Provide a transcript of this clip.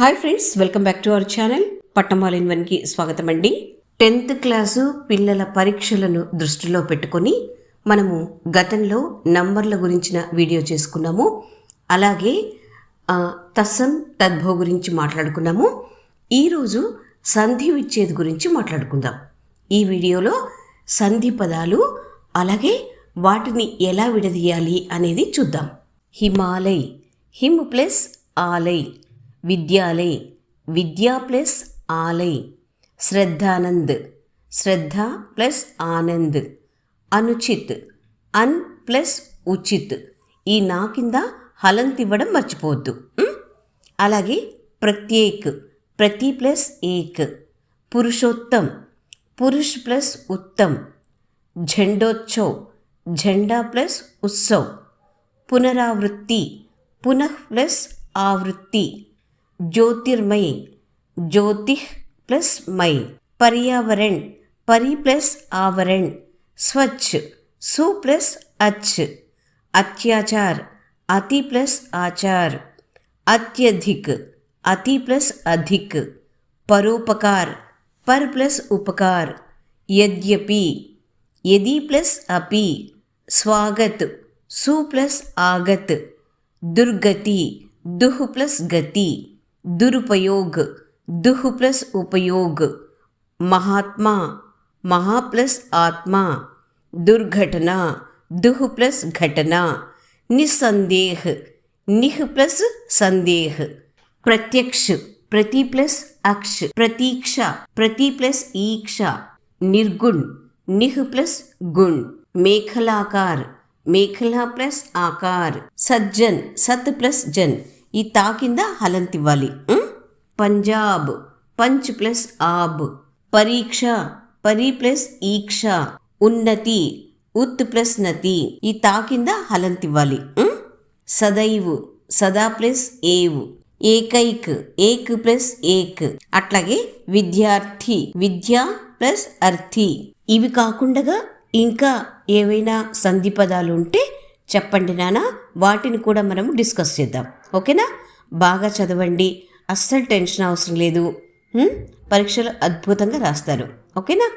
Hi friends welcome back to our channel పట్టమాల ఇన్ వన్కి స్వాగతం అండి టెన్త్ క్లాసు పిల్లల పరీక్షలను దృష్టిలో పెట్టుకొని మనము గతంలో నంబర్ల గురించిన వీడియో చేసుకున్నాము. అలాగే తస్సం తద్భో గురించి మాట్లాడుకున్నాము. ఈరోజు సంధి విచ్ఛేద్ గురించి మాట్లాడుకుందాం. ఈ వీడియోలో సంధి పదాలు అలాగే వాటిని ఎలా విడదీయాలి అనేది చూద్దాం. హిమాలయ్ హిమ్ ప్లస్ ఆలయ్. విద్యాలయ్ విద్యా ప్లస్ ఆలయ్ శ్రద్ధానంద్ శ్రద్ధ ప్లస్ ఆనంద్ అనుచిత్ అన్ ప్లస్ ఉచిత్. ఈ నా కింద హలంత్ ఇవ్వడం మర్చిపోవద్దు. అలాగే ప్రత్యేక్ ప్రతి ప్లస్ ఏక్. పురుషోత్తం పురుష్ ప్లస్ ఉత్తమ్ జెండోత్సవ్ జెండా ప్లస్ ఉత్సవ్. పునరావృత్తి పునః ప్లస్ ఆవృత్తి. ज्योतिर्मय, ज्योतिः प्लस मई पर्यावरण, परि प्लस आवरण, स्वच्छ, सु प्लस अच्छ, अत्याचार, अति प्लस आचार, अत्यधिक, अति प्लस अधिक, परोपकार, पर प्लस उपकार, यद्यपि, यदि प्लस अपि, स्वागत, सु प्लस आगत, दुर्गति दुह प्लस गति। दुरुपयोग दुह प्लस उपयोग महात्मा महा प्लस आत्मा दुर्घटना दुह प्लस घटना निसंदेह निह प्लस संदेह प्रत्यक्ष प्रति प्लस अक्ष प्रतीक्षा प्रति प्लस ईक्षा निर्गुण निह प्लस गुण मेखलाकार मेखला प्लस आकार सज्जन सत प्लस जन ఈ తా కింద హలంత్ ఇవ్వాలి. పంజాబ్. పంచ్ ప్లస్ ఆబ్. పరీక్ష. పరి ప్లస్ ఈక్ష. ఉన్నతి. ఉత్ ప్లస్ నతి. ఈ తా కింద హలంత్ ఇవ్వాలి. సదైవ్. సదా ప్లస్ ఏవ్. ఏకైక్. ఏక్ ప్లస్ ఏక్. అట్లాగే విద్యార్థి. విద్య ప్లస్ అర్థి. ఇవి కాకుండా ఇంకా ఏవైనా సంధి పదాలు ఉంటే చెప్పండి నాన్న వాటిని కూడా మనం డిస్కస్ చేద్దాం. ఓకేనా? బాగా చదవండి. అస్సలు టెన్షన్ అవసరం లేదు. పరీక్షలు అద్భుతంగా రాస్తారు. ఓకేనా?